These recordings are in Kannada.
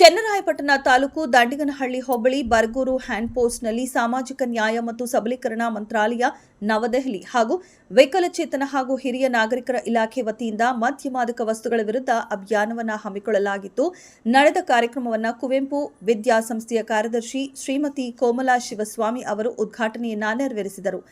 ಚನ್ನರಾಯಪಟ್ಟಣ ತಾಲೂಕು ದಂಡಿಗನಹಳ್ಳಿ ಹೋಬಳಿ ಬರ್ಗೂರು ಹ್ಯಾಂಡ್ ಪೋಸ್ಟ್ನಲ್ಲಿ ಸಾಮಾಜಿಕ ನ್ಯಾಯ ಮತ್ತು ಸಬಲೀಕರಣ ಮಂತ್ರಾಲಯ ನವದೆಹಲಿ ಹಾಗೂ ವಿಕಲಚೇತನ ಹಾಗೂ ಹಿರಿಯ ನಾಗರಿಕರ ಇಲಾಖೆ ವತಿಯಿಂದ ಮದ್ಯ ಮಾದಕ ವಸ್ತುಗಳ ವಿರುದ್ಧ ಅಭಿಯಾನವನ್ನು ಹಮ್ಮಿಕೊಳ್ಳಲಾಗಿತ್ತು. ನಡೆದ ಕಾರ್ಯಕ್ರಮವನ್ನು ಕುವೆಂಪು ವಿದ್ಯಾಸಂಸ್ಥೆಯ ಕಾರ್ಯದರ್ಶಿ ಶ್ರೀಮತಿ ಕೋಮಲಾ ಶಿವಸ್ವಾಮಿ ಅವರು ಉದ್ಘಾಟನೆಯನ್ನ ನೆರವೇರಿಸಿದರು.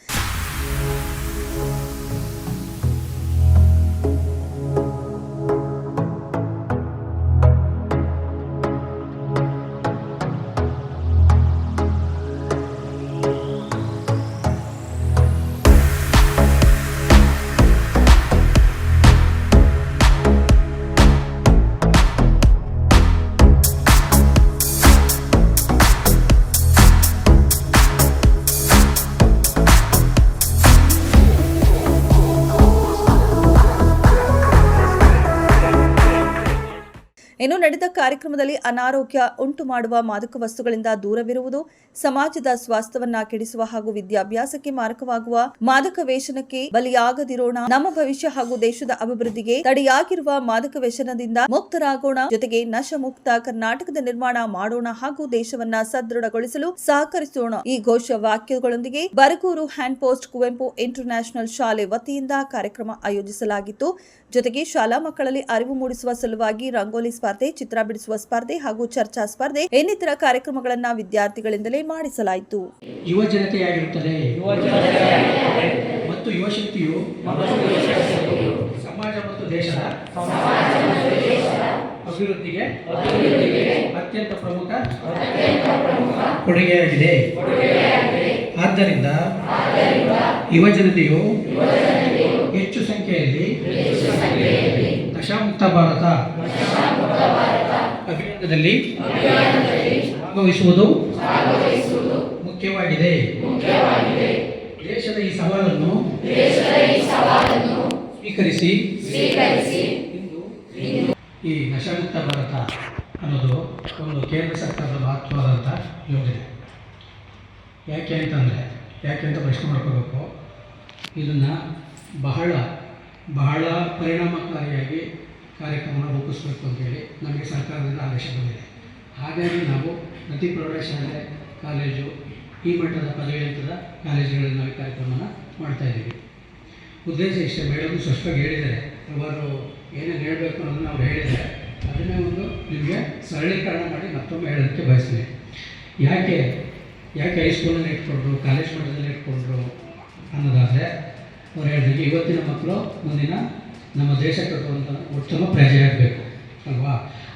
ಇನ್ನು ನಡೆದ ಕಾರ್ಯಕ್ರಮದಲ್ಲಿ ಅನಾರೋಗ್ಯ ಉಂಟು ಮಾಡುವ ಮಾದಕ ವಸ್ತುಗಳಿಂದ ದೂರವಿರುವುದು, ಸಮಾಜದ ಸ್ವಾಸ್ಥ್ಯವನ್ನ ಕೆಡಿಸುವ ಹಾಗೂ ವಿದ್ಯಾಭ್ಯಾಸಕ್ಕೆ ಮಾರಕವಾಗುವ ಮಾದಕ ವ್ಯಸನಕ್ಕೆ ಬಲಿಯಾಗದಿರೋಣ, ನಮ್ಮ ಭವಿಷ್ಯ ಹಾಗೂ ದೇಶದ ಅಭಿವೃದ್ಧಿಗೆ ತಡೆಯಾಗಿರುವ ಮಾದಕ ವ್ಯಸನದಿಂದ ಮುಕ್ತರಾಗೋಣ, ಜೊತೆಗೆ ನಶಮುಕ್ತ ಕರ್ನಾಟಕದ ನಿರ್ಮಾಣ ಮಾಡೋಣ ಹಾಗೂ ದೇಶವನ್ನ ಸದೃಢಗೊಳಿಸಲು ಸಹಕರಿಸೋಣ ಈ ಘೋಷ ವಾಕ್ಯಗಳೊಂದಿಗೆ Baragur hand post Kuvempu international ಶಾಲೆ ವತಿಯಿಂದ ಕಾರ್ಯಕ್ರಮ ಆಯೋಜಿಸಲಾಗಿತ್ತು. ಜೊತೆಗೆ ಶಾಲಾ ಮಕ್ಕಳಲ್ಲಿ ಅರಿವು ಮೂಡಿಸುವ ಸಲುವಾಗಿ ರಂಗೋಲಿ ಸ್ಪರ್ಧೆ ಚಿತ್ರ ಬಿಡಿಸುವ ಸ್ಪರ್ಧೆ ಹಾಗೂ ಚರ್ಚಾ ಸ್ಪರ್ಧೆ ಇನ್ನಿತರ ಕಾರ್ಯಕ್ರಮಗಳನ್ನು ವಿದ್ಯಾರ್ಥಿಗಳಿಂದಲೇ ಮಾಡಿಸಲಾಯಿತು. ಯುವ ಜನತೆಯಾಗಿರುತ್ತದೆ. ಮತ್ತು ಯುವಶಕ್ತಿಯು ಸಮಾಜ ಮತ್ತು ದೇಶದ ಅಭಿವೃದ್ಧಿಗೆ ಅತ್ಯಂತ ಪ್ರಮುಖ ಕೊಡುಗೆಯಾಗಿದೆ. ಆದ್ದರಿಂದ ಯುವ ಜನತೆಯು ಹೆಚ್ಚು ಸಂಖ್ಯೆಯಲ್ಲಿ ನಶಾಮುಕ್ತ ಭಾರತ ಅಭಿಯಾನದಲ್ಲಿ ಭಾಗವಹಿಸುವುದು ಮುಖ್ಯವಾಗಿದೆ. ದೇಶದ ಈ ಸವಾಲನ್ನು ಸ್ವೀಕರಿಸಿ. ಈ ನಶಾಮುಕ್ತ ಭಾರತ ಅನ್ನೋದು ಒಂದು ಕೇಂದ್ರ ಸರ್ಕಾರದ ಮಹತ್ವವಾದಂಥ ಯೋಜನೆ. ಯಾಕೆ ಅಂತಂದರೆ ಯಾಕೆ ಅಂತ ಪ್ರಶ್ನೆ ಮಾಡ್ಕೋಬೇಕು. ಇದನ್ನು ಬಹಳ ಬಹಳ ಪರಿಣಾಮಕಾರಿಯಾಗಿ ಕಾರ್ಯಕ್ರಮನ ರೂಪಿಸಬೇಕು ಅಂತೇಳಿ ನಮಗೆ ಸರ್ಕಾರದಿಂದ ಆದೇಶ ಬಂದಿದೆ. ಹಾಗಾಗಿ ನಾವು ಪ್ರತಿ ಪ್ರೌಢಶಾಲೆ, ಕಾಲೇಜು, ಈ ಮಟ್ಟದ ಪದವಿ ಹಂತದ ಕಾಲೇಜುಗಳಲ್ಲಿ ನಾವು ಕಾರ್ಯಕ್ರಮನ ಮಾಡ್ತಾಯಿದ್ದೀವಿ ಉದ್ದೇಶ ಇಷ್ಟೇ, ಮೇಡಮ್ ಸ್ಪಷ್ಟವಾಗಿ ಹೇಳಿದ್ದಾರೆ. ಅವರು ಏನೇನು ಹೇಳಬೇಕು ಅನ್ನೋದು ಅವ್ರು ಹೇಳಿದರೆ ಅದನ್ನೇ ಒಂದು ನಿಮಗೆ ಸರಳೀಕರಣ ಮಾಡಿ ಮತ್ತೊಮ್ಮೆ ಹೇಳೋದಕ್ಕೆ ಬಯಸ್ತೀನಿ. ಯಾಕೆ ಯಾಕೆ ಹೈಸ್ಕೂಲಲ್ಲಿ ಇಟ್ಕೊಂಡ್ರು ಕಾಲೇಜ್ ಮಟ್ಟದಲ್ಲಿ ಇಟ್ಕೊಂಡ್ರು ಅನ್ನೋದಾದರೆ, ಅವ್ರು ಹೇಳಿದಂಗೆ ಇವತ್ತಿನ ಮಕ್ಕಳು ಮುಂದಿನ ನಮ್ಮ ದೇಶ ಕಟ್ಟುವಂಥ ಉತ್ತಮ ಪ್ರಜೆಯಾಗಬೇಕು ಅಲ್ವಾ?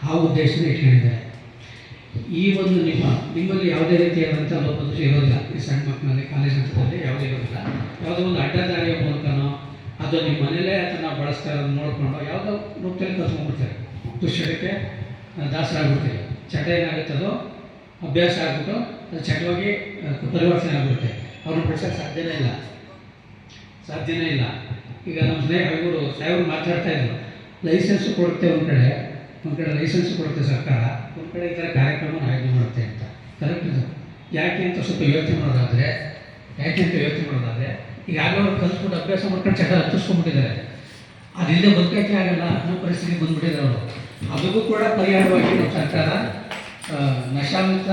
ಆ ಉದ್ದೇಶನ ಇಟ್ಕೊಂಡಿದ್ದಾರೆ ಈ ಒಂದು ನಿಮ್ಮ, ನಿಮ್ಮಲ್ಲಿ ಯಾವುದೇ ರೀತಿಯಾದಂಥ ಲೋಪದೋಷ ಇರೋದಿಲ್ಲ. ಈ ಸಣ್ಣ ಮಕ್ಕಳಲ್ಲಿ, ಕಾಲೇಜ್ ಹಂತದಲ್ಲಿ ಯಾವುದೇ ಇರೋದಿಲ್ಲ. ಯಾವುದೋ ಒಂದು ಅಡ್ಡದಾರಿಯ ಮೂಲಕನೋ ಅದು ನಿಮ್ಮ ಮನೇಲೇ ಅದನ್ನು ಬಳಸ್ತಾ ಇರೋದು ನೋಡಿಕೊಂಡು ಯಾವುದೋ ರೂಪದಲ್ಲಿ ಕಲ್ತ್ಕೊಂಡ್ಬಿಡ್ತಾರೆ ದುಶ್ಚಟಕ್ಕೆ ದಾಸರಾಗ್ಬಿಡ್ತೀವಿ ಚಟ ಏನಾಗುತ್ತೆ ಅದು ಅಭ್ಯಾಸ ಆಗ್ಬಿಟ್ಟು ಅದು ಚಟವಾಗಿ ಪರಿವರ್ತನೆ ಆಗ್ಬಿಡುತ್ತೆ. ಅವ್ರನ್ನ ಬಿಡ್ಸೋಕ್ಕೆ ಸಾಧ್ಯನೇ ಇಲ್ಲ. ಸಾಧ್ಯನೇ ಇಲ್ಲ. ಈಗ ನಮ್ಮ ಸ್ನೇಹ ಇವರು ಸಾಹೇಬರು ಮಾತಾಡ್ತಾ ಇದ್ರು. ಲೈಸೆನ್ಸ್ ಕೊಡುತ್ತೆ ಒಂದು ಕಡೆ ಒಂದು ಕಡೆ ಲೈಸೆನ್ಸ್ ಕೊಡುತ್ತೆ ಸರ್ಕಾರ, ಒಂದು ಕಡೆ ಈ ಥರ ಕಾರ್ಯಕ್ರಮ ಆಯೋಜನೆ ಮಾಡುತ್ತೆ ಅಂತ. ಕರೆಕ್ಟ್ ಇದು. ಯಾಕೆ ಅಂತ ಸ್ವಲ್ಪ ಯೋಚನೆ ಮಾಡೋದಾದರೆ, ಯಾಕೆ ಅಂತ ಯೋಚನೆ ಮಾಡೋದಾದರೆ, ಈಗ ಯಾರೋ ಕಲ್ತ್ಕೊಂಡು ಅಭ್ಯಾಸ ಮಾಡ್ಕೊಂಡು ಚಟ ಹತ್ತಿಸ್ಕೊಂಡ್ಬಿಟ್ಟಿದ್ದಾರೆ. ಅದಿಲ್ಲದೆ ಬದುಕಕ್ಕೆ ಆಗಲ್ಲ, ಅನ್ನೋ ಪರಿಸ್ಥಿತಿ ಬಂದ್ಬಿಟ್ಟಿದ್ದಾರೆ ಅವರು. ಅದಕ್ಕೂ ಕೂಡ ಪರಿಹಾರವಾಗಿ ನಮ್ಮ ಸರ್ಕಾರ ನಶಾಮುಕ್ತ,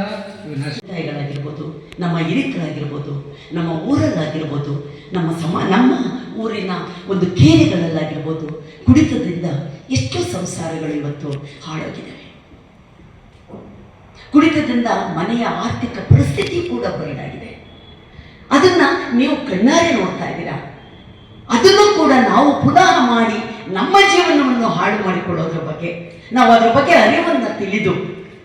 ನಶ ತಾಯಿಗಳಾಗಿರ್ಬೋದು ನಮ್ಮ ಹಿರಿಕರಾಗಿರ್ಬೋದು, ನಮ್ಮ ಊರಲ್ಲಾಗಿರ್ಬೋದು, ನಮ್ಮ ಸಮ, ನಮ್ಮ ಊರಿನ ಒಂದು ಕೇರೆಗಳಲ್ಲಾಗಿರ್ಬೋದು, ಕುಡಿತದಿಂದ ಎಷ್ಟೋ ಸಂಸಾರಗಳು ಇವತ್ತು ಹಾಳಾಗಿದ್ದಾವೆ. ಕುಡಿತದಿಂದ ಮನೆಯ ಆರ್ಥಿಕ ಪರಿಸ್ಥಿತಿ ಕೂಡ ಬರಡಾಗಿದೆ ಅದನ್ನ ನೀವು ಕಣ್ಣಾರೆ ನೋಡ್ತಾ ಇದ್ದೀರಾ? ಅದನ್ನು ಕೂಡ ನಾವು ಪುನಃ ಮಾಡಿ ನಮ್ಮ ಜೀವನವನ್ನು ಹಾಳು ಮಾಡಿಕೊಳ್ಳೋದ್ರ ಬಗ್ಗೆ, ನಾವು ಅದರ ಬಗ್ಗೆ ಅರಿವನ್ನು ತಿಳಿದು,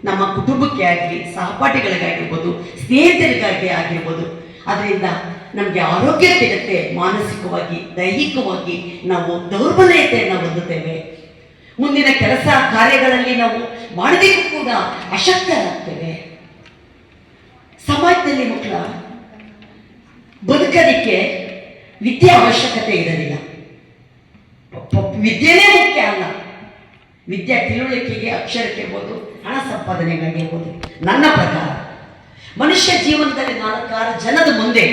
ನಮ್ಮ ಕುಟುಂಬಕ್ಕೆ ಆಗಲಿ, ಸಹಪಾಠಿಗಳಿಗಾಗಿರ್ಬೋದು ಸ್ನೇಹಿತರಿಗಾಗಿ ಆಗಿರ್ಬೋದು ಅದರಿಂದ ನಮಗೆ ಆರೋಗ್ಯ ಸಿಗುತ್ತೆ, ಮಾನಸಿಕವಾಗಿ, ದೈಹಿಕವಾಗಿ ನಾವು ದೌರ್ಬಲ್ಯತೆಯನ್ನು ಹೊಂದುತ್ತೇವೆ. ಮುಂದಿನ ಕೆಲಸ ಕಾರ್ಯಗಳಲ್ಲಿ ನಾವು ಮಾಡೋದಕ್ಕೂ ಕೂಡ ಅಶಕ್ತರಾಗ್ತೇವೆ. ಸಮಾಜದಲ್ಲಿ ಮಕ್ಕಳ ಬದುಕಲಿಕ್ಕೆ ವಿದ್ಯೆ ಅವಶ್ಯಕತೆ ಇರಲಿಲ್ಲ ವಿದ್ಯೆನೇ ಮುಖ್ಯ ಅಲ್ಲ. ವಿದ್ಯಾ ತಿಳುವಳಿಕೆಗೆ ಅಕ್ಷರಕ್ಕಿರ್ಬೋದು ಹಣ ಸಂಪಾದನೆಗಾಗಿರ್ಬೋದು ನನ್ನ ಪ್ರಕಾರ ಮನುಷ್ಯ ಜೀವನದಲ್ಲಿ ನಾಲ್ಕಾರು ಜನದ ಮುಂದೆ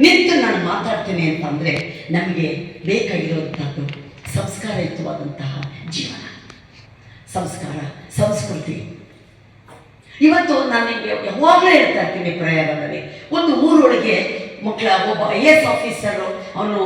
ನಿಂತು ನಾನು ಮಾತಾಡ್ತೇನೆ ಅಂತಂದರೆ ನಮಗೆ ಬೇಕಾಗಿರುವಂಥದ್ದು ಸಂಸ್ಕಾರಯುತವಾದಂತಹ ಜೀವನ. ಸಂಸ್ಕಾರ, ಸಂಸ್ಕೃತಿ. ಇವತ್ತು ನಾನು ನಿಮಗೆ ಯಾವಾಗಲೂ ಹೇಳ್ತಾ ಇರ್ತೀನಿ ಪ್ರಯಾಣದಲ್ಲಿ. ಒಂದು ಊರೊಳಗೆ ಮಕ್ಕಳ ಒಬ್ಬ ಐ ಎಸ್ ಆಫೀಸರು, ಅವನು